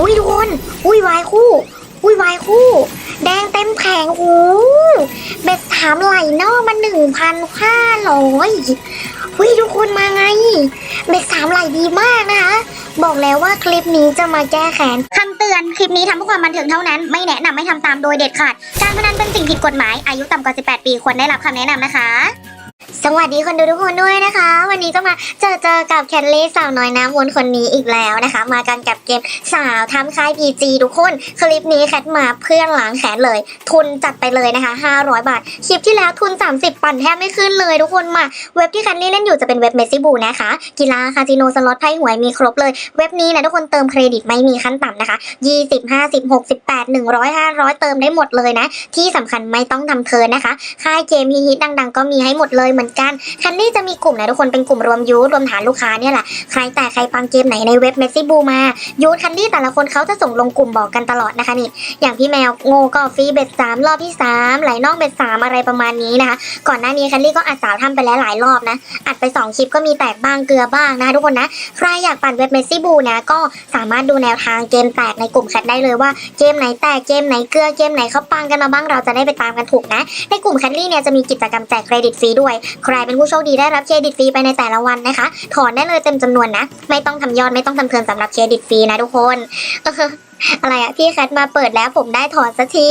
อุ้ยทุกคน อุ้ยวายคู่ อุ้ยวายคู่ แดงเต็มแผงโอ้เบ็ดสามไหลนอกมาหนึ่งพันห้าร้อยอุ้ยทุกคนมาไง เบ็ดสามไหลดีมากนะคะ บอกแล้วว่าคลิปนี้จะมาแก้แค้นคำเตือนคลิปนี้ทำเพื่อความบันเทิงเท่านั้น ไม่แนะนำไม่ทำตามโดยเด็ดขาด การพนันเป็นสิ่งผิดกฎหมาย อายุต่ำกว่า 18 ปีควรได้รับคำแนะนำนะคะ สวัสดีคนดูทุกคนด้วยนะคะ วันนี้ก็มาเจอเจอกับแคนลี่สาวน้อยน้ำวนคนนี้อีกแล้วนะคะ มากันกับเกมสาวทำค่าย PG ทุกคน คลิปนี้แคทมาเพื่อนล้างแขนเลย ทุนจัดไปเลยนะคะ 500 บาท คลิปที่แล้วทุน 30 ปั่นแทบไม่ขึ้นเลยทุกคนมา เว็บที่แคนลี่เล่นอยู่จะเป็นเว็บเมซิบูนะคะ กีฬาคาสิโนสล็อตไพ่หวยมีครบเลย เว็บนี้นะทุกคนเติมเครดิตไม่มีขั้นต่ำนะคะ 20 50 68 100 500 เติมได้หมดเลยนะ ที่สำคัญไม่ต้องทำเทิร์นนะคะ ค่ายเกมฮิตๆดัง ๆ ก็มีให้หมดเลยเหมือนกัน คันนี้จะมีกลุ่มนะทุกคนเป็นกลุ่มรวมยูทรวมฐานลูกค้าเนี่ยแหละใครแต่ใครปังเกมไหนในเว็บเมสซี่บูมายูทคันนี้แต่ละคนเขาจะส่งลงกลุ่มบอกกันตลอดนะคะนี่อย่างพี่แมวโง่ก็ฟรีเบ็ดสามรอบที่สามไหลนอกเบ็ดสามอะไรประมาณนี้นะคะ ก่อนหน้านี้คันนี้ก็อัดสาวทำไปแล้วหลายรอบนะอัดไป 2 คลิปก็มีแตกบ้างเกลือบ้างนะคะทุกคนนะใครอยากปั่นเว็บเมสซี่บูนะก็สามารถดูแนวทางเกมแตกในกลุ่มแชทได้เลยว่าเกมไหนแตกเกมไหนเกลือเกมไหนเขาปังกันมาบ้างเราจะได้ไปตามกันถูกนะ ในกลุ่มแคทลี่เนี่ยจะมีกิจกรรมแจกเครดิตฟรีด้วยใครเป็นผู้โชคดีได้รับเครดิตฟรีไปในแต่ละวันนะคะ ถอนได้เลยเต็มจำนวนนะ ไม่ต้องทำยอดไม่ต้องทำเทินสำหรับเครดิตฟรีนะทุกคนอะไรอะพี่แคทมาเปิดแล้วผมได้ถอนสักที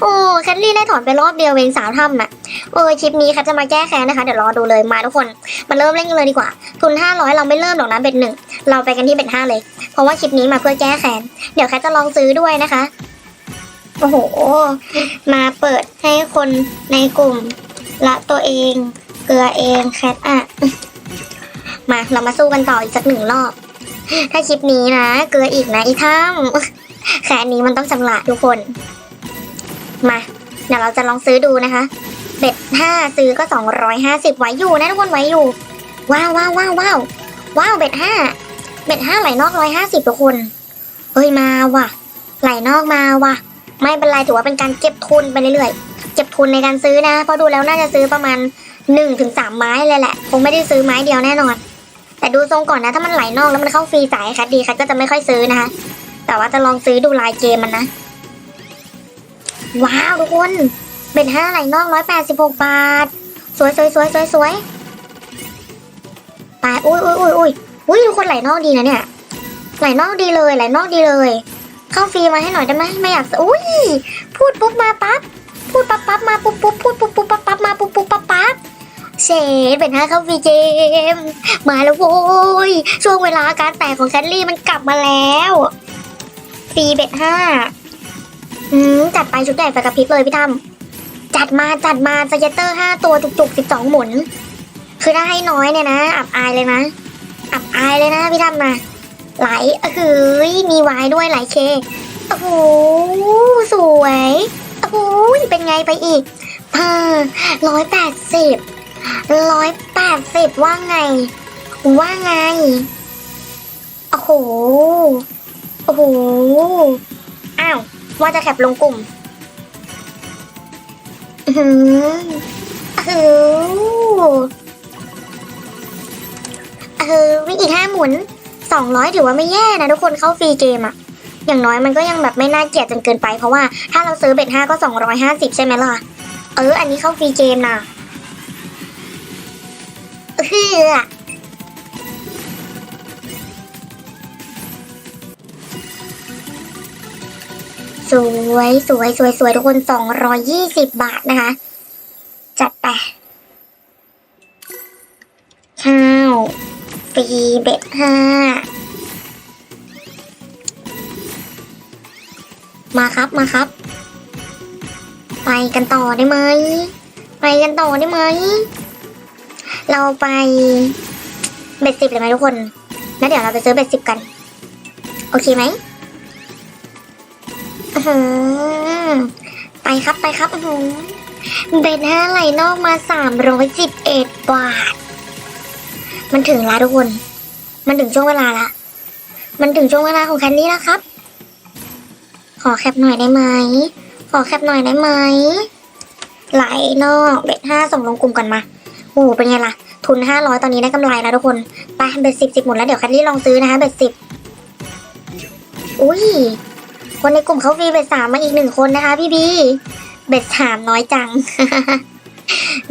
โอ้แคทลี่ได้ถอนไปรอบเดียวเองสาวทำน่ะเออคลิปนี้แคทจะมาแก้แค้นนะคะ เดี๋ยวรอดูเลยมาทุกคนมาเริ่มเล่นกันเลยดีกว่า ทุน 500 เราไม่เริ่มหรอกนะเบ็ดหนึ่งเราไปกันที่เบ็ดห้าเลย เพราะว่าคลิปนี้มาเพื่อแก้แค้นเดี๋ยวแคทจะลองซื้อด้วยนะคะ โอ้โห มาเปิดให้คนในกลุ่ม ละตัวเอง เกลือเองแคทอะ มาเรามาสู้กันต่ออีกสักหนึ่งรอบ ถ้าคลิปนี้นะ เกลืออีกนะอีถ้ำแค่นี้มันต้องชำระทุกคน มาเดี๋ยวเราจะลองซื้อดูนะคะเบ็ดห้าซื้อก็สองร้อยห้าสิบไว้อยู่นะทุกคนไว้อยู่ ว้าวว้าวว้าวว้าวว้าวเบ็ดห้าเบ็ดห้าไหลนอกร้อยห้าสิบทุกคนเฮ้ยมาว่ะ ไหลนอกมาว่ะ ไม่เป็นไรถือว่าเป็นการเก็บทุนไปเรื่อยๆ เก็บทุนในการซื้อนะ เพราะดูแล้วน่าจะซื้อประมาณหนึ่งถึงสามไม้เลยแหละ คงไม่ได้ซื้อไม้เดียวแน่นอน แต่ดูทรงก่อนนะ ถ้ามันไหลนอกแล้วมันเข้าฟรีจ่ายคัดดีคัดก็จะไม่ค่อยซื้อนะคะ แต่ว่าจะลองซื้อดูลายเกมมันนะ ว้าวทุกคนเป็นห้าไหลนอกร้อยแปดสิบหกบาท สวยสวยสวยสวยสวยไปอุ้ยอุ้ยอุ้ยอุ้ยอุ้ยทุกคนไหลนอกดีนะเนี่ย ไหลนอกดีเลยไหลนอกดีเลย เข้าฟรีมาให้หน่อยได้ไหมไม่อยากอุ้ยพูดปุ๊บมาปั๊บ พูดปั๊บปั๊บมาปุ๊บปุ๊บพูดปุ๊บปุ๊บปั๊บปั๊บมาปุ๊บปุ๊บปั๊บปั๊บเชดเป็นห้าเข้าฟรีเกมมาแล้วโว้ยช่วงเวลาการแตกของแคทลี่มันกลับมาแล้วฟรีเบ็ดห้าอืมจัดไปชุดใหญ่ไฟกระพริบเลยพี่ตั้มจัดมาจัดมาสเยตเตอร์ห้าตัวจุกๆสิบสองหมุน คือถ้าให้น้อยเนี่ยนะ อับอายเลยนะ อับอายเลยนะพี่ตั้มาไหลเอ้ยมีวายด้วยไหลเคโอ้โหสวย อ้โหเป็นไงไปอีกเออร้อยแปดสิบร้อยแปดสิบว่าไง ว่าไง โอ้โห โอ้โห อ้าว ว่าจะแคปลงกลุ่มอือหืออือเออวิ่งอีกห้าหมุนสองร้อยถือว่าไม่แย่นะทุกคนเข้าฟรีเกมอะ อย่างน้อยมันก็ยังแบบไม่น่าเกลียดจนเกินไปเพราะว่าถ้าเราซื้อเบ็ดห้าก็สองร้อยห้าสิบใช่ไหมล่ะ เออ อันนี้เข้าฟรีเกมนะเออสวยสวยสวยสวยทุกคนสองร้อยยี่สิบบาทนะคะ จัดไปข้าวฟรีเบ็ดห้า มาครับมาครับ ไปกันต่อได้ไหมไปกันต่อได้ไหมเราไปเบ็ดสิบเลยไหมทุกคนแล้วเดี๋ยวเราไปซื้อเบ็ดสิบกัน โอเคไหมอือไปครับไปครับอือเบ็ดห้าไหลนอกมาสามร้อยสิบเอ็ดบาท มันถึงแล้วทุกคน มันถึงช่วงเวลาละ มันถึงช่วงเวลาของแคนดี้แล้วครับ ขอแคปหน่อยได้ไหม ขอแคปหน่อยได้ไหม ไหลนอกเบ็ดห้าส่งลงกลุ่มก่อนมาโอ้โหเป็นไงล่ะ ทุนห้าร้อยตอนนี้ได้กำไรแล้วทุกคน ไปเบ็ดสิบสิบหมดแล้วเดี๋ยวแคทลี่ลองซื้อนะคะเบ็ดสิบอุ้ย คนในกลุ่มเขาฟรีเบ็ดสามมาอีกหนึ่งคนนะคะพี่บีเบ็ดสามน้อยจัง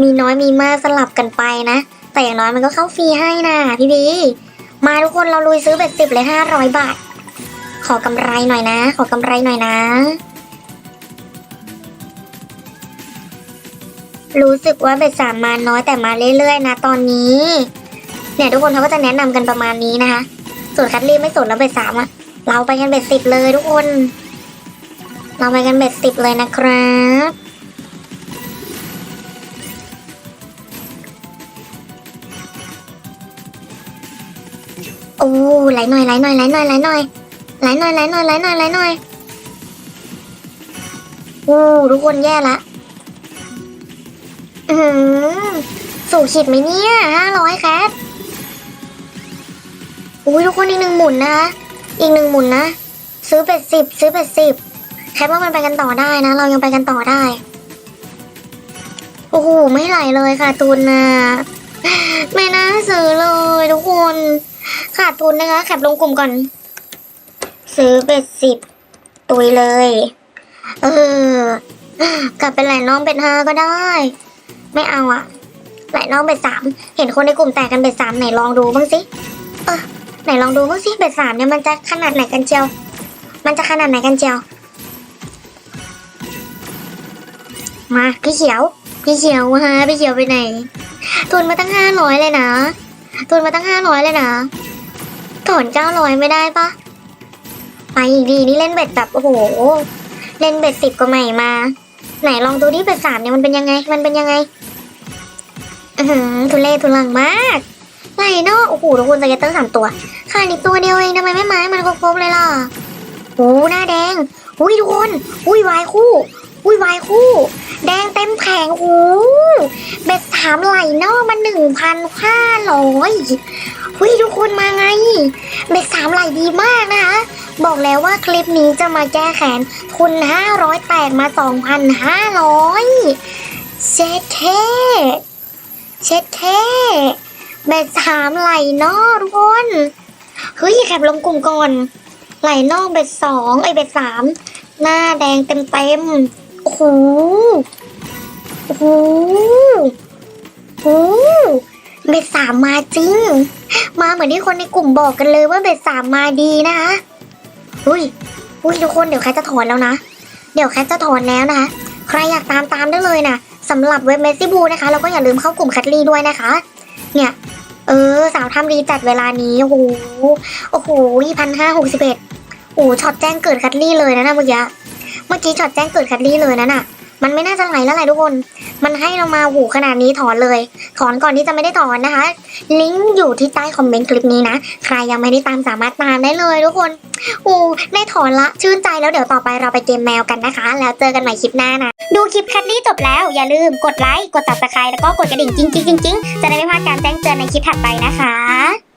มีน้อยมีมากสลับกันไปนะ แต่อย่างน้อยมันก็เข้าฟรีให้นะพี่บีมาทุกคนเราลุยซื้อเบ็ดสิบเลยห้าร้อยบาท ขอกำไรหน่อยนะ ขอกำไรหน่อยนะ รู้สึกว่าเบ็ดสามมาน้อยแต่มาเรื่อยๆ นะ ตอนนี้ เนี่ยทุกคนเขาก็จะแนะนำกันประมาณนี้นะคะส่วนคัดลีไม่สนแล้วเบ็ดสามอะเราไปกันเบ็ดสิบเลยทุกคน เราไปกันเบ็ดสิบเลยนะครับโอ้ไหลหน่อยไหลหน่อยไหลหน่อยไหลหน่อย ไหลหน่อยไหลหน่อยไหลหน่อยไหลหน่อยโอ้ทุกคนแย่ละ อือหือสู่ขีดไหมเนี่ยห้าร้อยแคทอุ้ยทุกคนอีกหนึ่งหมุนนะคะอีกหนึ่งหมุนนะ ซื้อเป็ดสิบซื้อเป็ดสิบแคทว่ามันไปกันต่อได้นะ เรายังไปกันต่อได้ โอ้โห ไม่ไหลเลยค่ะตุนนะไม่น่าซื้อเลยทุกคนขาดทุนนะคะแคปลงกลุ่มก่อน ซื้อเป็ดสิบตุยเลย เออ กลับเป็นแหล่น้องเป็ดห้าก็ได้ ไม่เอาอะแหล่น้องเป็ดสามเห็นคนในกลุ่มแตกกันเป็ดสามไหนลองดูบ้างสิเออไหนลองดูบ้างสิเป็ดสามเนี่ยมันจะขนาดไหนกันเจียว มันจะขนาดไหนกันเจียว มาพี่เขียว พี่เขียวฮะพี่เขียวไปไหนทุนมาตั้งห้าร้อยเลยนะทุนมาตั้งห้าร้อยเลยนะถอนเก้าร้อยไม่ได้ปะ ไปอีกดีนี่เล่นเบ็ดแบบโอ้โห เล่นเบ็ดสิบก็ใหม่มา ไหนลองดูที่เบ็ดสามเนี่ยมันเป็นยังไง มันเป็นยังไงอือหือทุเรศทุลังมากไรเนาะโอ้โหทุกคนสเก็ตเตอร์สามตัวขาดอีกตัวเดียวเองทำไมไม่ไม้มันครบๆเลยล่ะโอ้หน้าแดง อุ้ยทุกคน อุ้ยวายคู่ อุ้ยวายคู่ แดงเต็มแผงโอ้เบ็ดสามไหลนอกมาหนึ่งพันห้าร้อยอุ้ยทุกคนมาไง เบ็ดสามไหลดีมากนะคะ บอกแล้วว่าคลิปนี้จะมาแก้แค้นทุนห้าร้อยแตกมาสองพันห้าร้อยเช็ดเท่เช็ดเท่เบ็ดสามไหลนอกทุกคนเฮ้ยแคบลงกลุ่มก่อนไหลนอกเบ็ดสองไอเบ็ดสามหน้าแดงเต็มเต็ม อ้โหโอ้โหโอ้โหเบ็ดสามมาจริง มาเหมือนที่คนในกลุ่มบอกกันเลยว่าเบ็ดสามมาดีนะคะอุ้ยอุ้ยทุกคนเดี๋ยวแคทจะถอนแล้วนะ เดี๋ยวแคทจะถอนแล้วนะคะ ใครอยากตามตามได้เลยนะสำหรับเว็บเมสซี่บูนะคะ แล้วก็อย่าลืมเข้ากลุ่มคัตลี่ด้วยนะคะ เนี่ย เออ สาวทำรีจัดเวลานี้ โอ้โห โอ้โหพันห้าหกสิบเอ็ดโอ้ช็อตแจ้งเกิดคัตลี่เลยนะนะเมื่อกี้ มื่อกี้ช็อตแจ้งเกิดคัตลี่เลยนะน่ะมันไม่น่าจะไหลแล้วแหละทุกคน มันให้เรามาหูขนาดนี้ถอนเลย ถอนก่อนที่จะไม่ได้ถอนนะคะ ลิงก์อยู่ที่ใต้คอมเมนต์คลิปนี้นะ ใครยังไม่ได้ตามสามารถตามได้เลยทุกคน โอ้ได้ถอนละ ชื่นใจแล้วเดี๋ยวต่อไปเราไปเกมแมวกันนะคะ แล้วเจอกันใหม่คลิปหน้านะ ดูคลิปคัดลี่จบแล้ว อย่าลืมกดไลค์ กด subscribe แล้วก็กดกระดิ่งจริงๆๆๆจะได้ไม่พลาดการแจ้งเตือนในคลิปถัดไปนะคะ